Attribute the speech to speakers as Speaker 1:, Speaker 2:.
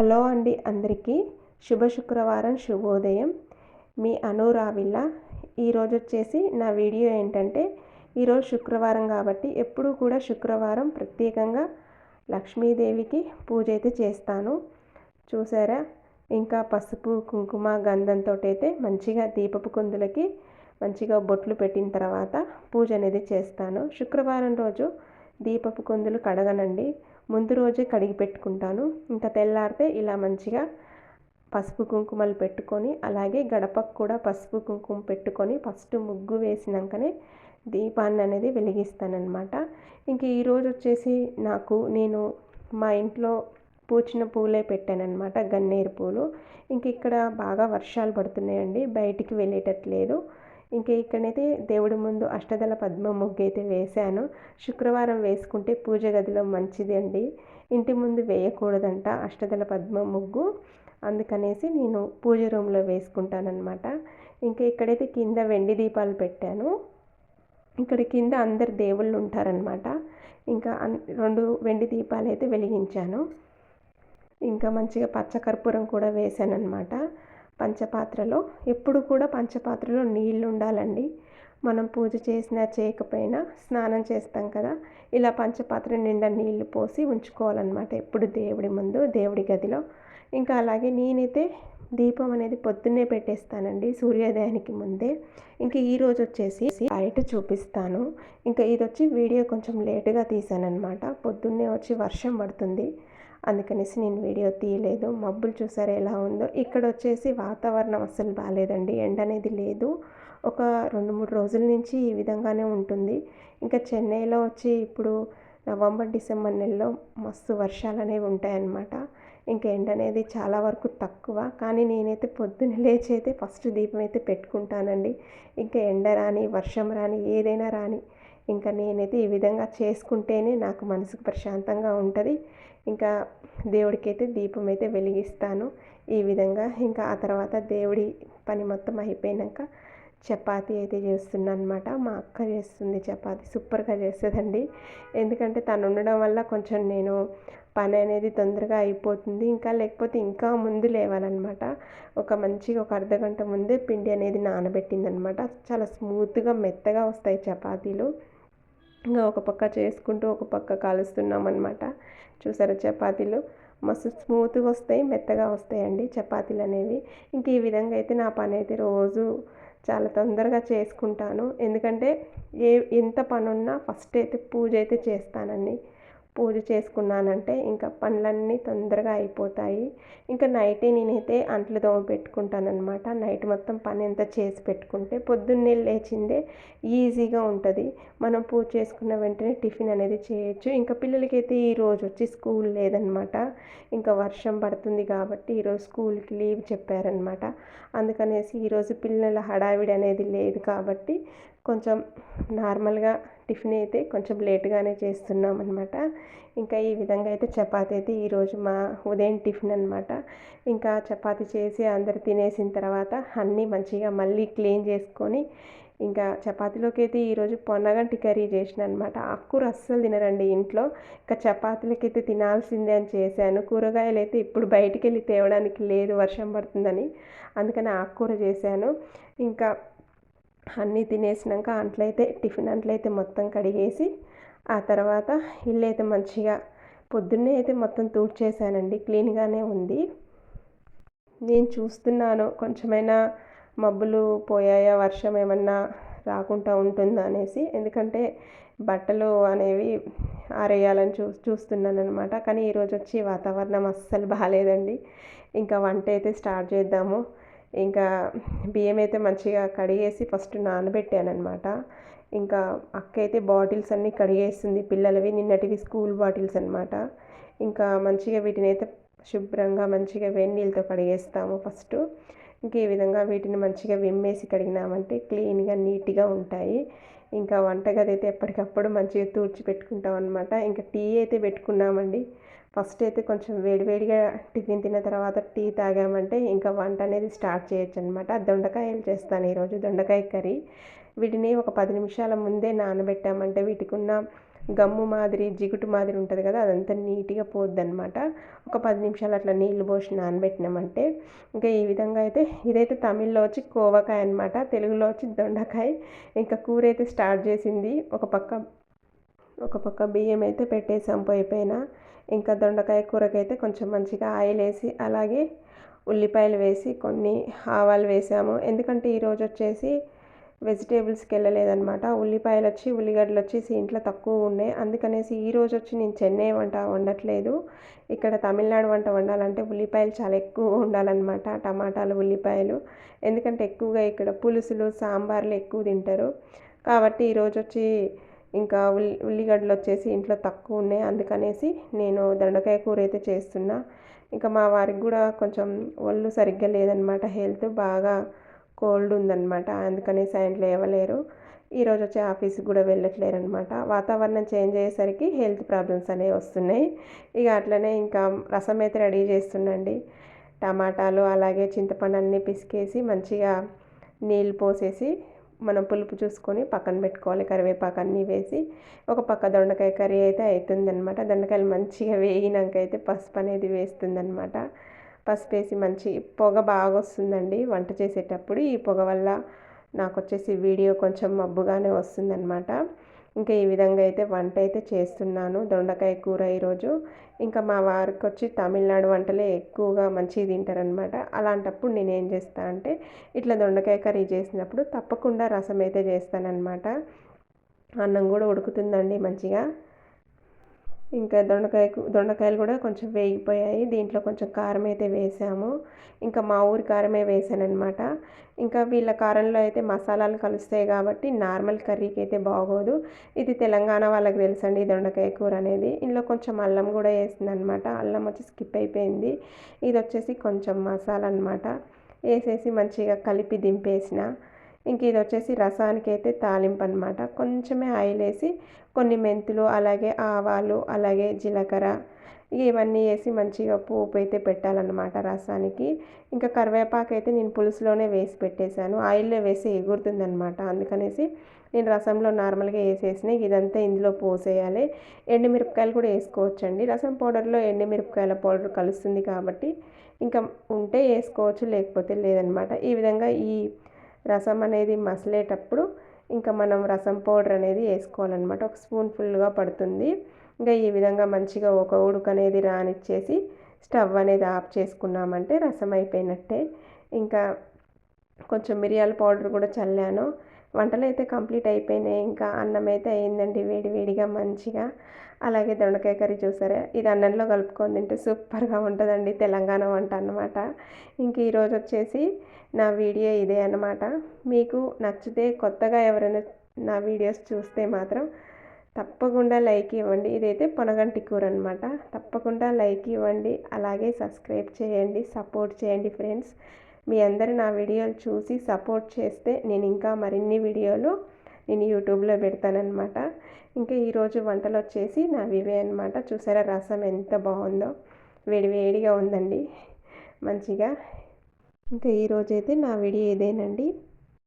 Speaker 1: Hello అండి అందరికీ శుభ శుక్రవారం శుభోదయం. మీ అనురావిల్ల ఈరోజు వచ్చేసి నా వీడియో ఏంటంటే ఈరోజు శుక్రవారం కాబట్టి ఎప్పుడూ కూడా శుక్రవారం ప్రత్యేకంగా లక్ష్మీదేవికి పూజ అయితే చేస్తాను. చూసారా? ఇంకా పసుపు కుంకుమ గంధంతో అయితే మంచిగా దీపపు కుందులకి మంచిగా బొట్లు పెట్టిన తర్వాత పూజ అనేది చేస్తాను. శుక్రవారం రోజు దీపపు కుందులు కడగనండి. ముందు రోజే కడిగి పెట్టుకుంటాను. ఇంకా తెల్లారితే ఇలా మంచిగా పసుపు కుంకుమలు పెట్టుకొని అలాగే గడపకు కూడా పసుపు కుంకుమ పెట్టుకొని ఫస్ట్ ముగ్గు వేసినాకనే దీపాన్ని అనేది వెలిగిస్తానన్నమాట. ఇంక ఈరోజు వచ్చేసి నాకు నేను మా ఇంట్లో పూచిన పూలే పెట్టానమాట గన్నేరు పూలు. ఇంక ఇక్కడ బాగా వర్షాలు పడుతున్నాయండి బయటికి వెళ్ళేటట్లేదు. ఇంకా ఇక్కడైతే దేవుడి ముందు అష్టదళ పద్మ ముగ్గు అయితే వేశాను. శుక్రవారం వేసుకుంటే పూజ గదిలో మంచిది అండి. ఇంటి ముందు వేయకూడదంట అష్టదళ పద్మ ముగ్గు. అందుకనేసి నేను పూజ రూమ్లో వేసుకుంటానమాట ఇంకా ఇక్కడైతే కింద వెండి దీపాలు పెట్టాను. ఇక్కడ కింద అందరు దేవుళ్ళు ఉంటారనమాట ఇంకా రెండు వెండి దీపాలు అయితే వెలిగించాను. ఇంకా మంచిగా పచ్చకర్పూరం కూడా వేశానమాట పంచపాత్రలో. ఎప్పుడు కూడా పంచపాత్రలో నీళ్ళు ఉండాలండి మనం పూజ చేసినా చేయకపోయినా స్నానం చేస్తాం కదా ఇలా పంచపాత్ర నిండా నీళ్ళు పోసి ఉంచుకోవాలన్నమాట ఎప్పుడు దేవుడి ముందు దేవుడి గదిలో. ఇంకా అలాగే నేనైతే దీపం అనేది పొద్దున్నే పెట్టేస్తానండి సూర్యోదయానికి ముందే. ఇంకా ఈరోజు వచ్చేసి బయట చూపిస్తాను. ఇంకా ఇది వచ్చి వీడియో కొంచెం లేటుగా తీసానమాట పొద్దున్నే వచ్చి వర్షం పడుతుంది. అందుకనేసి నేను వీడియో తీయలేదు. మబ్బులు చూసారా ఎలా ఉందో. ఇక్కడ వచ్చేసి వాతావరణం అస్సలు బాగాలేదండి ఎండ అనేది లేదు. ఒక రెండు మూడు రోజుల నుంచి ఈ విధంగానే ఉంటుంది. ఇంకా చెన్నైలో వచ్చి ఇప్పుడు నవంబర్ డిసెంబర్ నెలలో మస్తు వర్షాలు అనేవి ఉంటాయన్నమాట. ఇంకా ఎండ అనేది చాలా వరకు తక్కువ. కానీ నేనైతే పొద్దున్న లేచి అయితే ఫస్ట్ దీపం అయితే పెట్టుకుంటానండి. ఇంకా ఎండ రాని వర్షం రాని ఏదైనా రాని ఇంకా నేనైతే ఈ విధంగా చేసుకుంటేనే నాకు మనసుకు ప్రశాంతంగా ఉంటుంది. ఇంకా దేవుడికైతే దీపం అయితే వెలిగిస్తాను. ఈ విధంగా ఇంకా ఆ తర్వాత దేవుడి పని మొత్తం అయిపోయాక చపాతీ అయితే చేస్తున్నాను అనమాట మా అక్క చేస్తుంది చపాతీ సూపర్గా చేస్తుందండి. ఎందుకంటే తను ఉండడం వల్ల కొంచెం నేను పని అనేది తొందరగా అయిపోతుంది. ఇంకా లేకపోతే ఇంకా ముందు లేవాలన్నమాట. ఒక మంచిగా ఒక అర్ధ గంట ముందే పిండి అనేది నానబెట్టిందనమాట చాలా స్మూత్గా మెత్తగా వస్తాయి చపాతీలు. ఇంకా ఒక పక్క చేసుకుంటూ ఒక పక్క కాలుస్తున్నాం అనమాట చూసారా చపాతీలు? మస్తు స్మూత్గా వస్తాయి మెత్తగా వస్తాయండి చపాతీలు అనేవి. ఇంక ఈ విధంగా అయితే నా పని అయితే రోజు చాలా తొందరగా చేసుకుంటాను. ఎందుకంటే ఏ ఎంత పని ఉన్నా ఫస్ట్ అయితే పూజ అయితే చేస్తానండి. పూజ చేసుకున్నానంటే ఇంకా పనులన్నీ తొందరగా అయిపోతాయి. ఇంకా నైటే నేనైతే అంట్లు దోమ పెట్టుకుంటానమాట నైట్ మొత్తం పని ఎంత చేసి పెట్టుకుంటే పొద్దున్నే లేచిందే ఈజీగా ఉంటుంది. మనం పూజ చేసుకున్న వెంటనే టిఫిన్ అనేది చేయొచ్చు. ఇంకా పిల్లలకైతే ఈరోజు వచ్చి స్కూల్ లేదనమాట ఇంకా వర్షం పడుతుంది కాబట్టి ఈరోజు స్కూల్కి లీవ్ చెప్పారనమాట అందుకనేసి ఈరోజు పిల్లల హడావిడి అనేది లేదు కాబట్టి కొంచెం నార్మల్గా టిఫిన్ అయితే కొంచెం లేట్గానే చేస్తున్నాం అనమాట ఇంకా ఈ విధంగా అయితే చపాతి అయితే ఈరోజు మా ఉదయం టిఫిన్ అనమాట ఇంకా చపాతి చేసి అందరు తినేసిన తర్వాత అన్నీ మంచిగా మళ్ళీ క్లీన్ చేసుకొని ఇంకా చపాతీలోకి అయితే ఈరోజు పొన్నగంటి కర్రీ చేసిన అనమాట ఆకుకూర అస్సలు తినరండి ఇంట్లో. ఇంకా చపాతీలకి అయితే తినాల్సిందే అని చేశాను. కూరగాయలు అయితే ఇప్పుడు బయటికి వెళ్ళి తేవడానికి లేదు వర్షం పడుతుందని. అందుకని ఆకుకూర చేశాను. ఇంకా అన్నీ తినేసినాక అంట్లయితే టిఫిన్ అంట్లయితే మొత్తం కడిగేసి ఆ తర్వాత ఇల్లు అయితే మంచిగా పొద్దున్నే అయితే మొత్తం తూడ్చేసానండి. క్లీన్గానే ఉంది. నేను చూస్తున్నాను కొంచెమైనా మబ్బులు పోయాయా వర్షం ఏమన్నా రాకుండా ఉంటుందా అనేసి. ఎందుకంటే బట్టలు అనేవి ఆరేయాలని చూ చూస్తున్నాను అనమాట కానీ ఈరోజు వచ్చి వాతావరణం అస్సలు బాగాలేదండి. ఇంకా వంట అయితే స్టార్ట్ చేద్దాము. ఇంకా బియ్యం అయితే మంచిగా కడిగేసి ఫస్ట్ నానబెట్టాను అనమాట ఇంకా అక్క అయితే బాటిల్స్ అన్నీ కడిగేస్తుంది పిల్లలవి నిన్నటివి స్కూల్ బాటిల్స్ అనమాట ఇంకా మంచిగా వీటిని అయితే శుభ్రంగా మంచిగా వెన్నీళ్ళతో కడిగేస్తాము ఫస్ట్. ఇంకా ఈ విధంగా వీటిని మంచిగా విమ్మేసి కడిగినామంటే క్లీన్గా నీట్గా ఉంటాయి. ఇంకా వంటగది అయితే ఎప్పటికప్పుడు మంచిగా తూడ్చి పెట్టుకుంటాం అనమాట ఇంకా టీ అయితే పెట్టుకున్నామండి. ఫస్ట్ అయితే కొంచెం వేడివేడిగా టిఫిన్ తిన్న తర్వాత టీ తాగామంటే ఇంకా వంట అనేది స్టార్ట్ చేయొచ్చు అనమాట దొండకాయలు చేస్తాను ఈరోజు దొండకాయ కర్రీ. వీటిని ఒక పది నిమిషాల ముందే నానబెట్టామంటే వీటికి ఉన్న గమ్ము మాదిరి జిగుటు మాదిరి ఉంటుంది కదా అదంతా నీట్గా పోద్దనమాట ఒక పది నిమిషాలు అట్లా నీళ్ళు పోసి నానబెట్టినామంటే ఇంకా ఈ విధంగా అయితే ఇదైతే తమిళ్ళో వచ్చి కోవకాయ అనమాట తెలుగులో వచ్చి దొండకాయ. ఇంకా కూర అయితే స్టార్ట్ చేసింది. ఒక పక్క ఒక పక్క బియ్యం అయితే పెట్టేసాం పొయ్యి పైన. ఇంకా దొండకాయ కూరకైతే కొంచెం మంచిగా ఆయిల్ వేసి అలాగే ఉల్లిపాయలు వేసి కొన్ని ఆవాలు వేసాము. ఎందుకంటే ఈరోజు వచ్చేసి వెజిటేబుల్స్కి వెళ్ళలేదనమాట ఉల్లిపాయలు వచ్చి ఉల్లిగడ్డలు వచ్చేసి ఇంట్లో తక్కువ ఉన్నాయి అందుకనేసి ఈ రోజు వచ్చి నేను చెన్నై వంట వండట్లేదు. ఇక్కడ తమిళనాడు వంట వండాలంటే ఉల్లిపాయలు చాలా ఎక్కువ ఉండాలన్నమాట టమాటాలు ఉల్లిపాయలు. ఎందుకంటే ఎక్కువగా ఇక్కడ పులుసులు సాంబార్లు ఎక్కువ తింటారు. కాబట్టి ఈరోజు వచ్చి ఇంకా ఉల్లి ఉల్లిగడ్డలు వచ్చేసి ఇంట్లో తక్కువ ఉన్నాయి. అందుకనేసి నేను దొండకాయ కూర అయితే చేస్తున్నా. ఇంకా మా వారికి కూడా కొంచెం ఒళ్ళు సరిగ్గా లేదనమాట. హెల్త్ బాగా కోల్డ్ ఉందన్నమాట అందుకనేసి ఆయన లేవలేరు. ఈరోజు వచ్చి ఆఫీస్కి కూడా వెళ్ళట్లేరు అనమాట వాతావరణం చేంజ్ అయ్యేసరికి హెల్త్ ప్రాబ్లమ్స్ అనేవి వస్తున్నాయి. ఇక అట్లనే ఇంకా రసం అయితే రెడీ చేస్తుండండి. టమాటాలు అలాగే చింతపండు అన్నీ పిసికేసి మంచిగా నీళ్ళు పోసేసి మనం పులుపు చూసుకొని పక్కన పెట్టుకోవాలి. కరివేపాకు అన్నీ వేసి ఒక పక్క దొండకాయ కర్రీ అయితే అవుతుందన్నమాట దొండకాయలు మంచిగా వేగినాక అయితే పసుపు అనేది వేస్తుందనమాట పసుపు వేసి మంచి పొగ బాగా వస్తుందండి. వంట చేసేటప్పుడు ఈ పొగ వల్ల నాకు వచ్చేసి వీడియో కొంచెం మబ్బుగానే వస్తుందన్నమాట. ఇంకా ఈ విధంగా అయితే వంట అయితే చేస్తున్నాను. దొండకాయ కూర ఈరోజు. ఇంకా మా వారికి వచ్చి తమిళనాడు వంటలే ఎక్కువగా మంచిగా తింటారనమాట అలాంటప్పుడు నేను ఏం చేస్తా అంటే ఇట్లా దొండకాయ కర్రీ చేసినప్పుడు తప్పకుండా రసం అయితే చేస్తానన్నమాట. అన్నం కూడా ఉడుకుతుందండి మంచిగా. ఇంకా దొండకాయ దొండకాయలు కూడా కొంచెం వేగిపోయాయి. దీంట్లో కొంచెం కారం అయితే వేసాము. ఇంకా మా ఊరి కారమే వేసానమాట ఇంకా వీళ్ళ కారంలో అయితే మసాలాలు కలుస్తాయి కాబట్టి నార్మల్ కర్రీకి అయితే బాగోదు. ఇది తెలంగాణ వాళ్ళకి తెలుసండి దొండకాయ కూర అనేది. ఇందులో కొంచెం అల్లం కూడా వేసింది అనమాట అల్లం వచ్చి స్కిప్ అయిపోయింది. ఇది వచ్చేసి కొంచెం మసాలా అనమాట వేసేసి మంచిగా కలిపి దింపేసిన. ఇంక ఇది వచ్చేసి రసానికి అయితే తాలింపు అనమాట కొంచెమే ఆయిల్ వేసి కొన్ని మెంతులు అలాగే ఆవాలు అలాగే జీలకర్ర ఇవన్నీ వేసి మంచిగా పోపు అయితే పెట్టాలన్నమాట రసానికి. ఇంకా కరివేపాకు అయితే నేను పులుసులోనే వేసి పెట్టేశాను. ఆయిల్లో వేసి ఎగురుతుందనమాట అందుకనేసి నేను రసంలో నార్మల్గా వేసేసిన ఇదంతా ఇందులో పోసేయాలి. ఎండుమిరపకాయలు కూడా వేసుకోవచ్చండి. రసం పౌడర్లో ఎండుమిరపకాయల పౌడర్ కలుస్తుంది కాబట్టి ఇంకా ఉంటే వేసుకోవచ్చు లేకపోతే లేదనమాట ఈ విధంగా ఈ రసం అనేది మసలేటప్పుడు ఇంకా మనం రసం పౌడర్ అనేది వేసుకోవాలన్నమాట. ఒక స్పూన్ ఫుల్గా పడుతుంది. ఇంకా ఈ విధంగా మంచిగా ఒక ఉడుకు అనేది రానిచ్చేసి స్టవ్ అనేది ఆఫ్ చేసుకున్నామంటే రసం అయిపోయినట్టే. ఇంకా కొంచెం మిరియాల పౌడర్ కూడా చల్లాను. వంటలు అయితే కంప్లీట్ అయిపోయినాయి. ఇంకా అన్నం అయితే అయిందండి వేడి వేడిగా మంచిగా. అలాగే దొండకాయ కర్రీ చూసారా? ఇది అన్నంలో కలుపుకొని తింటే సూపర్గా ఉంటుందండి. తెలంగాణ వంట అన్నమాట. ఇంక ఈరోజు వచ్చేసి నా వీడియో ఇదే అన్నమాట. మీకు నచ్చితే కొత్తగా ఎవరైనా నా వీడియోస్ చూస్తే మాత్రం తప్పకుండా లైక్ ఇవ్వండి. ఇదైతే పొనగంటి కూర అనమాట తప్పకుండా లైక్ ఇవ్వండి. అలాగే సబ్స్క్రైబ్ చేయండి. సపోర్ట్ చేయండి ఫ్రెండ్స్. మీ అందరు నా వీడియోలు చూసి సపోర్ట్ చేస్తే నేను ఇంకా మరిన్ని వీడియోలు నేను యూట్యూబ్లో పెడతానమాట ఇంకా ఈరోజు వంటలు వచ్చేసి నా ఇవే అనమాట చూసారా రసం ఎంత బాగుందో. వేడి వేడిగా ఉందండి. మంచిగా. ఇంకా ఈరోజైతే నా వీడియో ఇదేనండి.